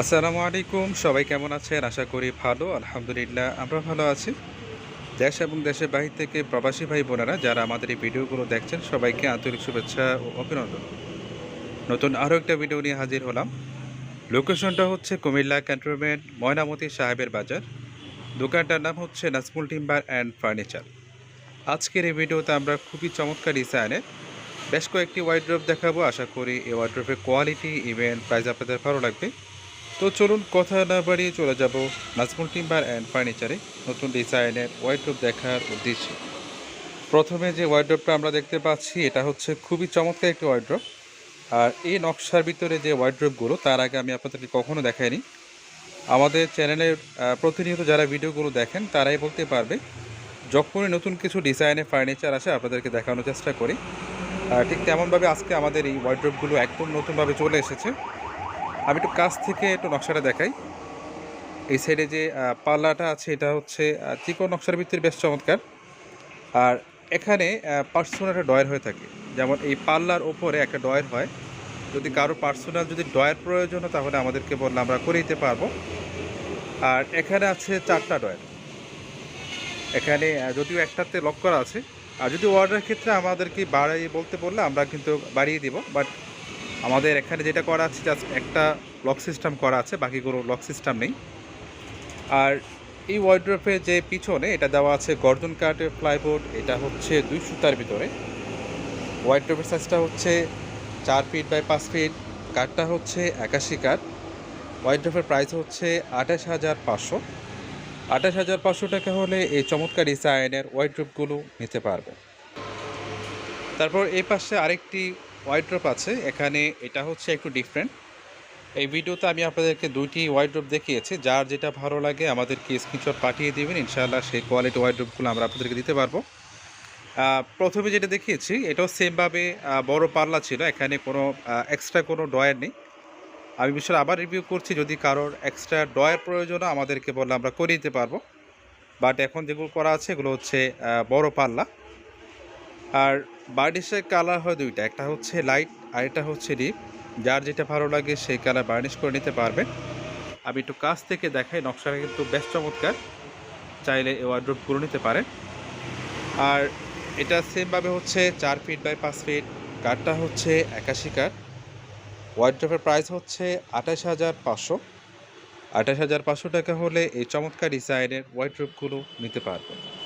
আসসালামু আলাইকুম, সবাই কেমন আছেন? আশা করি ভালো, আলহামদুলিল্লাহ, আমরা ভালো আছি। দেশ এবং দেশের বাহির থেকে প্রবাসী ভাই বোনেরা যারা আমাদের এই ভিডিওগুলো দেখছেন, সবাইকে আন্তরিক শুভেচ্ছা ও অভিনন্দন। নতুন আরও একটা ভিডিও নিয়ে হাজির হলাম। লোকেশনটা হচ্ছে কুমিল্লা ক্যান্টনমেন্ট, ময়নামতি সাহেবের বাজার। দোকানটার নাম হচ্ছে নাজমুল টিম্বার অ্যান্ড ফার্নিচার। আজকের এই ভিডিওতে আমরা খুবই চমৎকার ডিজাইনের বেশ কয়েকটি ওয়াইড্রোপ দেখাবো। আশা করি এই ওয়াইড্রোপের কোয়ালিটি ইভেন্ট প্রাইস আপনাদের ভালো লাগবে। তো চলুন কথা না বাড়িয়ে চলে যাব নাজমুল টিম্বার অ্যান্ড ফার্নিচারে নতুন ডিজাইনের ওয়াইড্রোপ দেখার উদ্দেশ্যে। প্রথমে যে ওয়াইড্রোপটা আমরা দেখতে পাচ্ছি, এটা হচ্ছে খুবই চমৎকার একটি ওয়াইড্রোপ আর এই নকশার ভিতরে যে ওয়াইড্রোপগুলো তার আগে আমি আপনাদেরকে কখনো দেখাইনি। আমাদের চ্যানেলের প্রতিনিয়ত যারা ভিডিওগুলো দেখেন, তারাই বলতে পারবে, যখনই নতুন কিছু ডিজাইনের ফার্নিচার আসে, আপনাদেরকে দেখানোর চেষ্টা করি। ঠিক তেমনভাবে আজকে আমাদের এই ওয়াইড্রোপগুলো একদম নতুনভাবে চলে এসেছে। আমি একটু কাছ থেকে একটু নকশাটা দেখাই। এই সাইডে যে পাল্লাটা আছে, এটা হচ্ছে চিকন নকশার ভিত্তির বেশ চমৎকার। আর এখানে পার্সোনাল একটা ডয়ের হয়ে থাকে। যেমন এই পাল্লার ওপরে একটা ডয়ের হয়। যদি কারও পার্সোনাল যদি ডয়ের প্রয়োজন হয়, তাহলে আমাদেরকে বললে আমরা করে দিতে পারব। আর এখানে আছে চারটা ডয়ের এখানে যদিও একটাতে লক করা আছে। আর যদি অর্ডারের ক্ষেত্রে আমাদেরকে বাড়াই বলতে বললে আমরা কিন্তু বাড়িয়ে দিব। বাট আমাদের এখানে যেটা করা আছে জাস্ট একটা লক সিস্টেম করা আছে, বাকি কোনো লক সিস্টেম নেই। আর এই ওয়ার্ড্রোপের যে পিছনে, এটা দেওয়া আছে গর্জন কাঠের ফ্লাইবোর্ড এটা হচ্ছে দুই সুতার ভিতরে। ওয়ার্ড্রোপের সাইজটা হচ্ছে চার ফিট বাই পাঁচ ফিট কাঠটা হচ্ছে একাশি কাঠ। ওয়ার্ড্রোপের প্রাইস হচ্ছে আঠাশ হাজার পাঁচশো। আঠাশ হাজার পাঁচশো টাকা হলে এই চমৎকার ডিজাইনের ওয়ার্ড্রোপগুলো নিতে পারবে। তারপর এই পাশে আরেকটি ওয়াইড্রপ আছে। এখানে এটা হচ্ছে একটু ডিফারেন্ট এই ভিডিওতে আমি আপনাদেরকে দুইটি ওয়াইড্রপ দেখিয়েছি। যার যেটা ভালো লাগে আমাদেরকে স্ক্রিনশট পাঠিয়ে দেবেন। ইনশাআল্লাহ সেই কোয়ালিটি ওয়াইড্রপগুলো আমরা আপনাদেরকে দিতে পারব। প্রথমে যেটা দেখিয়েছি, এটাও সেমভাবে বড় পাল্লা ছিল। এখানে কোনো এক্সট্রা কোনো ডয়ার নেই। আমি বিষয়ে আবার রিভিউ করছি। যদি কারোর এক্সট্রা ডয়ার প্রয়োজন আমাদেরকে বললে আমরা করে দিতে পারব। বাট এখন যেগুলো করা আছে, এগুলো হচ্ছে বড় পাল্লা। আর বার্নিশের কালার হয় দুইটা, একটা হচ্ছে লাইট আর এটা হচ্ছে ডিপ। যার যেটা ভালো লাগে সেই কালার বার্নিশ করে নিতে পারবেন আমি একটু কাছ থেকে দেখাই, নকশাটা কিন্তু বেশ চমৎকার। চাইলে এই করে নিতে পারেন। আর এটা সেমভাবে হচ্ছে চার ফিট বাই পাঁচ ফিট কাঠটা হচ্ছে একাশি কাঠ ওয়ার্ড্রোপের প্রাইস হচ্ছে আঠাশ হাজার পাঁচশো। আঠাশ হাজার পাঁচশো টাকা হলে এই চমৎকার ডিজাইনের ওয়ার্ড্রোপগুলো নিতে পারবেন।